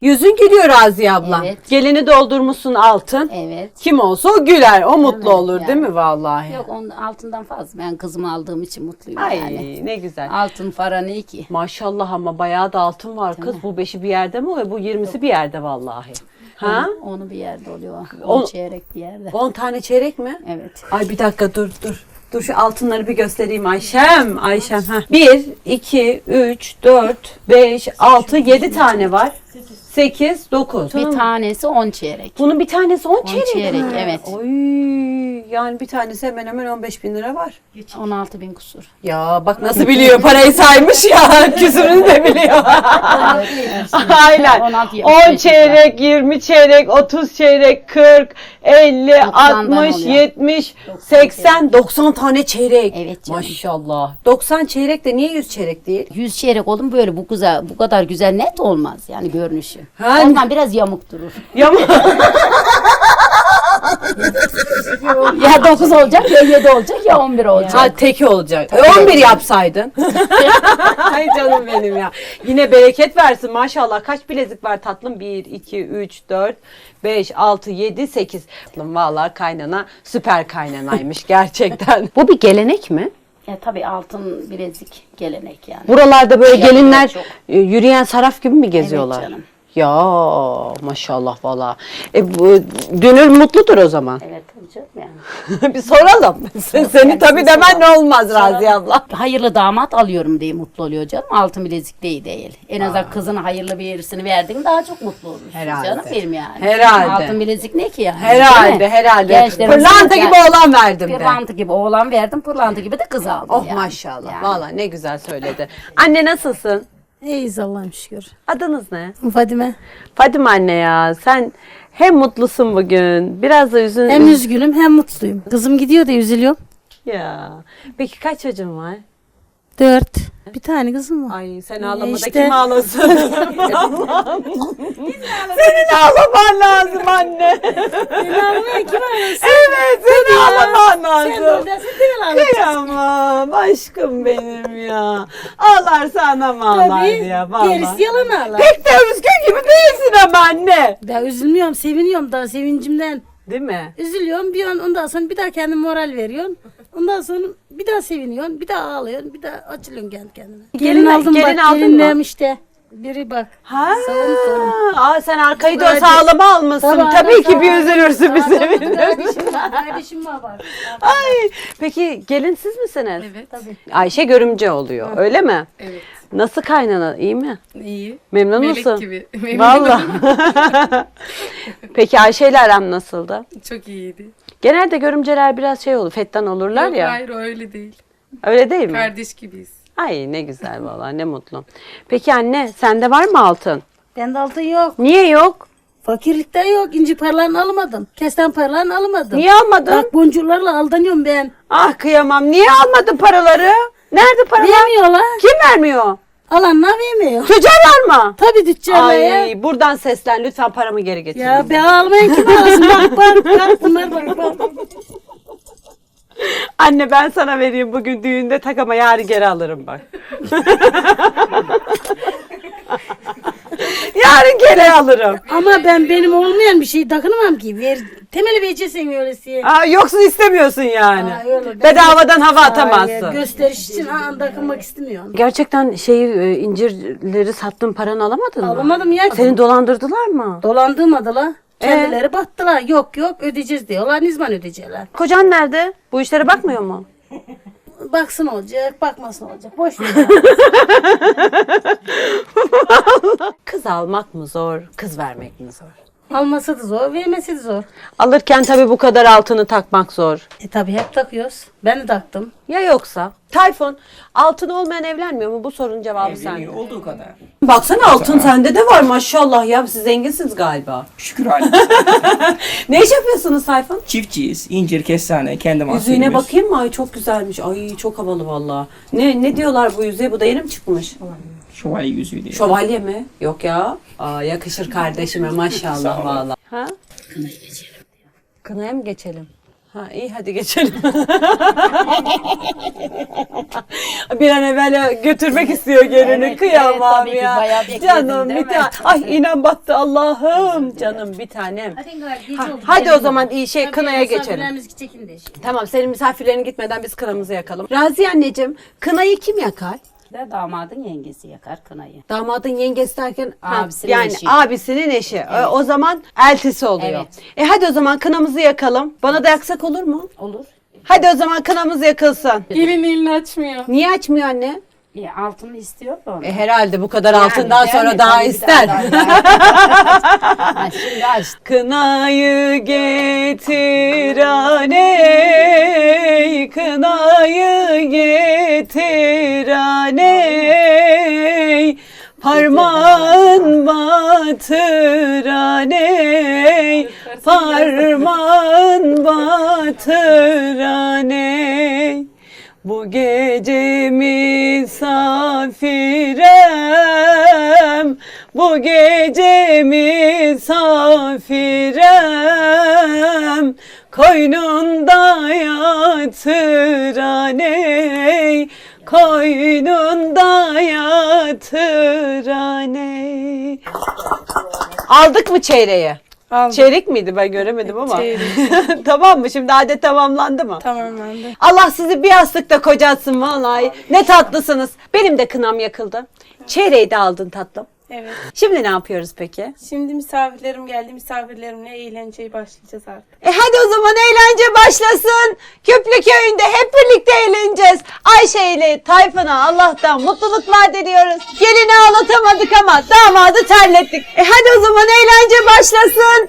Yüzün gülüyor Raziye abla. Evet. Gelini doldurmuşsun altın. Evet. Kim olsa o güler. O mutlu Evet, olur yani. değil mi vallahi? Yok onun altından fazla. Ben kızımı aldığım için mutluyum Ay yani. ne güzel. Altın para ne ki? Maşallah ama bayağı da altın var kız. Bu beşi bir yerde mi oluyor? Bu yirmisi bir yerde vallahi. Ha? Onu, onu bir yerde oluyor. On- On çeyrek bir yerde. 10 tane çeyrek mi? Evet. Ay bir dakika dur dur. Dur şu altınları bir göstereyim Ayşem. Ayşem ha. 1, 2, 3, 4, 5, 6, 7 tane var. 8, 9. Bir tanesi on çeyrek. Bunun bir tanesi 10 çeyrek. çeyrek, mi? evet. Oy, yani bir tanesi hemen hemen 15 bin lira var. 16 bin kusur. Ya bak nasıl biliyor parayı saymış ya küsürünü de biliyor. Aynen. 16, 10 75 çeyrek, 20 çeyrek, 30 çeyrek, 40, 50, 90'dan 60, oluyor. 70, 80, 90 tane çeyrek. Evet canım. Maşallah. 90 çeyrek de niye 100 çeyrek değil? 100 çeyrek oğlum böyle bu güzel bu kadar güzel net olmaz yani görünüşü. Ha, Ondan biraz yamuk durur. Ya ya 9 olacak ya 7 olacak ya 11 olacak. Ha teki olacak. E, 11 yapsaydın. Ay canım benim ya. Yine bereket versin maşallah. Kaç bilezik var tatlım? 1, 2, 3, 4, 5, 6, 7, 8. Vallahi kaynana süper kaynanaymış gerçekten. Bu bir gelenek mi? Ya tabii altın bilezik gelenek yani. Buralarda böyle gelinler çok. e, yürüyen saraf gibi mi geziyorlar? canım. Ya maşallah valla. E, bu, dünür mutludur o zaman. Evet tabii canım yani. bir soralım. Sen- Seni yani tabii demen soralım. ne olmaz Raziye abla. Hayırlı damat alıyorum diye mutlu oluyor canım. Altın bilezik değil değil. En azından kızına hayırlı birisini verdin daha çok mutlu olursun Herhalde. canım benim yani. Herhalde. Altın bilezik ne ki yani? Herhalde herhalde. Gençlerimiz Pırlanta yani gibi oğlan verdim de. Pırlanta gibi oğlan verdim, pırlanta gibi de kız aldım Oh yani. maşallah. Yani. Valla ne güzel söyledi. Anne nasılsın? İyiyiz Allah'ım şükür. Adınız ne? Fadime. Fadime anne ya sen hem mutlusun bugün biraz da üzün. Hem üzgünüm hem mutluyum. Kızım gidiyor da üzülüyorum. Ya. Peki kaç çocuğun var? Dört. Bir tane kızım var. Ay sen ağlamada işte. kim ağlasın? Allah'ım. Senin ağlaman lazım anne. Beni ağlamaya kim ağlasın? evet senin ağlaman Sen lazım. oradasın değil mi ağlayacaksın? Kıyamam aşkım benim ya. Ağlarsa anam ağlar Tabii. ya valla. Gerisi yalan ağlar. Pek de üzgün gibi değilsin ama anne. Ben üzülmüyorum, seviniyorum da sevincimden. Değil mi? Üzülüyorum bir an ondan sonra bir daha kendine moral veriyorsun. Ondan sonra bir daha seviniyorsun, bir daha ağlıyorsun, bir daha açılıyorsun kendi kendine. Gelin, Gelin- aldım gelin bak, aldın mı? gelinlerim işte. Biri bak. Ha. Sağım. Aa, sen arkayı da Kardeş- sağlama almışsın. Tabii, Tabii, ki bir üzülürsün bir sevinirsin. Kardeşim var, kardeşim var bak. Ay, peki gelin siz misiniz? Evet. Tabii. Ayşe görümce oluyor öyle mi? Evet. Nasıl kaynana iyi mi? İyi. Memnun Melek musun? gibi. Memnunum. Valla. Peki Ayşe ile aram nasıldı? Çok iyiydi. Genelde görümceler biraz şey olur, fettan olurlar Yok, ya. Hayır öyle değil. Öyle değil mi? Kardeş gibiyiz. Ay ne güzel valla ne mutlu. Peki anne sende var mı altın? Bende altın yok. Niye yok? Fakirlikten yok. İnci paralarını alamadım. Kesten paralarını alamadım. Niye almadın? Bak boncuklarla aldanıyorum ben. Ah kıyamam. Niye almadın paraları? Nerede paralar? Vermiyorlar. Kim vermiyor? Alanlar vermiyor. Tüccarlar mı? Tabii dükkanlar ya. Ay buradan seslen lütfen paramı geri getirin. Ya ben almayın ki parasını. Bak bak bak bunlar bak bak. Anne ben sana vereyim bugün düğünde tak ama yarın geri alırım bak. yarın geri alırım. Ama ben benim olmayan bir şeyi takınamam ki. Ver, temeli vereceksin öylesi. Aa, yoksa istemiyorsun yani. Aa, öyle. Bedavadan hava Hayır, atamazsın. gösteriş için ha, takınmak istemiyorum. Gerçekten şeyi e, incirleri sattın paranı alamadın mı? Alamadım ya. Seni dolandırdılar mı? Dolandığım adıla. Ee? Kendileri battılar. Yok yok ödeyeceğiz diyorlar. Ne zaman ödeyecekler? Kocan nerede? Bu işlere bakmıyor mu? Baksın olacak, bakmasın olacak. Boş ver. Kız almak mı zor, kız vermek mi zor? Alması da zor, vermesi de zor. Alırken tabii bu kadar altını takmak zor. E tabi hep takıyoruz. Ben de taktım. Ya yoksa? Tayfun, altın olmayan evlenmiyor mu? Bu sorunun cevabı sende. Evleniyor olduğu kadar. Baksana altın sende de var maşallah ya. Siz zenginsiniz galiba. Şükür halimize. Ne iş yapıyorsunuz Tayfun? Çiftçiyiz. incir, kestane, kendi Yüzüğüne mahsulümüz. bakayım mı? Ay çok güzelmiş. Ay çok havalı valla. Ne ne diyorlar bu yüzüğe? Bu da yeni mi çıkmış? Şövalye yüzüğü diye. Şövalye mi? Yok ya. Aa, yakışır kardeşime maşallah valla. Ha? Kınaya geçelim. Kınaya mı geçelim? Ha iyi hadi geçelim. bir an evvel götürmek istiyor gelini. Evet, Kıyamam evet, ya. Bekledin, Canım bir tane. Ay inan battı Allah'ım. Canım bir tanem. Ha, hadi o zaman iyi şey kınaya geçelim. çekin de şimdi. Tamam senin misafirlerin gitmeden biz kınamızı yakalım. Raziye anneciğim kınayı kim yakar? De damadın yengesi yakar kınayı. Damadın yengesi derken Abisinin yani eşi. abisinin eşi. E, O zaman eltisi oluyor. Evet. E hadi o zaman kınamızı yakalım. Bana da yaksak olur mu? Olur. Hadi o zaman kınamız yakılsın. Gelin elini açmıyor. Niye açmıyor anne? E, altını istiyor da onu. E herhalde bu kadar Yani, altından değil sonra mi? daha Tabii bir ister. daha- daha- Ha, şimdi aç. Kınayı getir aney, kınayı getir aney. Parmağın batır aney, parmağın batır aney. Bu gece misafirem, bu gece misafirem, koynunda yatır aney, koynunda yatır aney. Aldık mı çeyreği? Aldım. Çeyrek miydi ben göremedim ama. Tamam mı? Şimdi adet tamamlandı mı? Tamam ben de. Allah sizi bir yastıkta kocatsın vallahi. Ne tatlısınız. Benim de kınam yakıldı. Çeyreği de aldın tatlım. Evet. Şimdi ne yapıyoruz peki? Şimdi misafirlerim geldi. Misafirlerimle eğlenceye başlayacağız artık. E hadi o zaman eğlence başlasın. Köprü köyünde hep birlikte eğleneceğiz. Ayşe ile Tayfun'a Allah'tan mutluluklar diliyoruz. Gelini ağlatamadık ama damadı terlettik. E hadi o zaman eğlence başlasın.